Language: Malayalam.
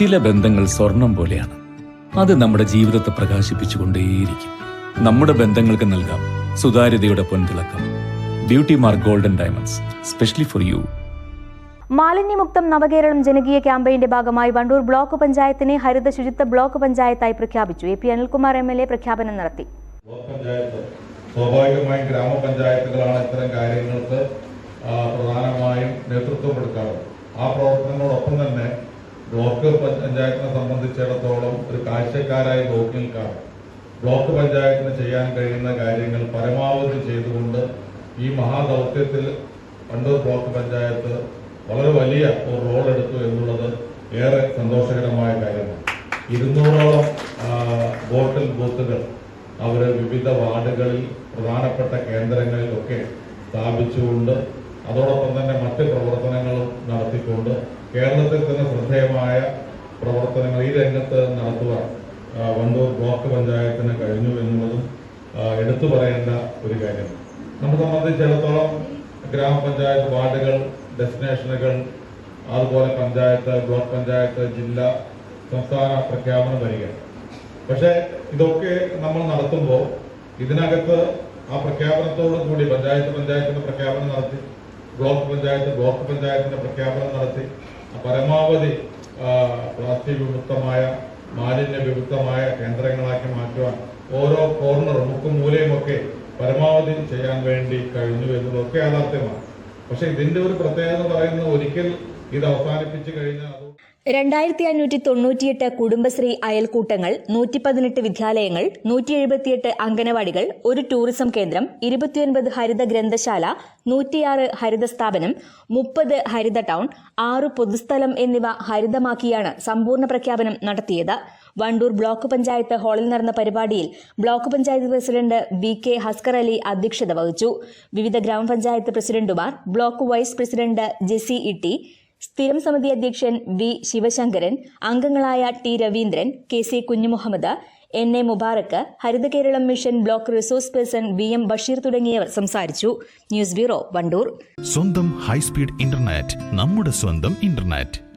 ചില ബന്ധങ്ങൾ സ്വർണം പോലെയാണ്. അത് നമ്മുടെ ജീവിതത്തെ പ്രകാശിപ്പിച്ചുകൊണ്ടേയിരിക്കും. നമ്മുടെ ബന്ധങ്ങൾക്ക് നൽകാം സുതാര്യതയുടെ പൊൻതിളക്കം. Beauty mark golden diamonds specially for you മാലിന്യമുക്തം നവകേരളം ജനകീയ ക്യാമ്പയിന്റെ ഭാഗമായി വണ്ടൂർ ബ്ലോക്ക് പഞ്ചായത്തിനെ ഹരിത ശുചിത്വ ബ്ലോക്ക് പഞ്ചായത്തായി പ്രഖ്യാപിച്ചു. A P Anilkumar M L A പ്രഖ്യാപനം നടത്തി. സ്വാഭാവികമായും ഗ്രാമപഞ്ചായത്തുകളാണ് ഇത്തരം കാര്യങ്ങൾക്ക് പ്രധാനമായും നേതൃത്വം കൊടുക്കാറ് ആ പ്രവർത്തനങ്ങളോടൊപ്പം തന്നെ ബ്ലോക്ക് പഞ്ചായത്തിനെ സംബന്ധിച്ചിടത്തോളം ഒരു കാഴ്ചക്കാരായി നോക്കി നിൽക്കാറ് ബ്ലോക്ക് പഞ്ചായത്തിന് ചെയ്യാൻ കഴിയുന്ന കാര്യങ്ങൾ പരമാവധി ചെയ്തുകൊണ്ട് ഈ മഹാദൗത്യത്തിൽ പണ്ടൂർ ബ്ലോക്ക് പഞ്ചായത്ത് വളരെ വലിയ ഒരു റോൾ എടുത്തു എന്നുള്ളത് ഏറെ സന്തോഷകരമായ കാര്യമാണ്. ഇരുന്നൂറോളം വോട്ടൽ ബൂത്തുകൾ അവർ വിവിധ വാർഡുകളിൽ പ്രധാനപ്പെട്ട കേന്ദ്രങ്ങളിലൊക്കെ സ്ഥാപിച്ചുകൊണ്ട് അതോടൊപ്പം തന്നെ മറ്റ് പ്രവർത്തനങ്ങളും നടത്തിക്കൊണ്ട് കേരളത്തിൽ തന്നെ ശ്രദ്ധേയമായ പ്രവർത്തനങ്ങൾ ഈ രംഗത്ത് നടത്തുവാൻ വണ്ടൂർ ബ്ലോക്ക് പഞ്ചായത്തിന് കഴിഞ്ഞു എന്നുള്ളതും എടുത്തു പറയേണ്ട ഒരു കാര്യമാണ്. നമ്മെ സംബന്ധിച്ചിടത്തോളം ഗ്രാമപഞ്ചായത്ത് വാർഡുകൾ ഡെസ്റ്റിനേഷനുകൾ അതുപോലെ പഞ്ചായത്ത് ബ്ലോക്ക് പഞ്ചായത്ത് ജില്ല സംസ്ഥാന പ്രഖ്യാപനം വരിക പക്ഷേ ഇതൊക്കെ നമ്മൾ നടത്തുമ്പോൾ ഇതിനകത്ത് ആ പ്രഖ്യാപനത്തോടു കൂടി പഞ്ചായത്ത് പഞ്ചായത്തിന്റെ പ്രഖ്യാപനം നടത്തി ബ്ലോക്ക് പഞ്ചായത്ത് ബ്ലോക്ക് പഞ്ചായത്തിന്റെ പ്രഖ്യാപനം നടത്തി പരമാവധി പ്ലാസ്റ്റിക് വിമുക്തമായ മാലിന്യ വിമുക്തമായ കേന്ദ്രങ്ങളാക്കി മാറ്റുവാൻ ഓരോ കോർണറും മുക്കും മൂലയും ഒക്കെ പരമാവധി ചെയ്യാൻ വേണ്ടി കഴിഞ്ഞു എന്നതൊക്കെ യാഥാർത്ഥ്യമാണ്. പക്ഷെ ഇതിന്റെ ഒരു പ്രത്യേകത പറയുന്നത് ഒരിക്കൽ ഇത് അവസാനിപ്പിച്ചു കഴിഞ്ഞാൽ രണ്ടായിരത്തി അഞ്ഞൂറ്റി തൊണ്ണൂറ്റിയെട്ട് കുടുംബശ്രീ അയൽക്കൂട്ടങ്ങൾ നൂറ്റി പതിനെട്ട് വിദ്യാലയങ്ങൾ നൂറ്റി എഴുപത്തിയെട്ട് അംഗനവാടികൾ ഒരു ടൂറിസം കേന്ദ്രം ഇരുപത്തിയൊൻപത് ഹരിത ഗ്രന്ഥശാല നൂറ്റിയാറ് ഹരിത സ്ഥാപനം മുപ്പത് ഹരിത ടൗൺ ആറ് പൊതുസ്ഥലം എന്നിവ ഹരിതമാക്കിയാണ് സമ്പൂർണ പ്രഖ്യാപനം നടത്തിയത്. വണ്ടൂർ ബ്ലോക്ക് പഞ്ചായത്ത് ഹാളിൽ നടന്ന പരിപാടിയിൽ block panchayat president V K Haskar Ali അധ്യക്ഷത വഹിച്ചു. വിവിധ ഗ്രാമപഞ്ചായത്ത് പ്രസിഡന്റുമാർ block vice president Jessy Itty സ്ഥിരം സമിതി അധ്യക്ഷൻ വി ശിവശങ്കരൻ അംഗങ്ങളായ T Raveendran K C Kunhumuhammed N A Mubarak Haritha Keralam mission block resource person V M Basheer തുടങ്ങിയവർ സംസാരിച്ചു. News bureau Wandoor. സ്വന്തം ഹൈസ്പീഡ് ഇന്റർനെറ്റ് നമ്മുടെ സ്വന്തം ഇന്റർനെറ്റ്.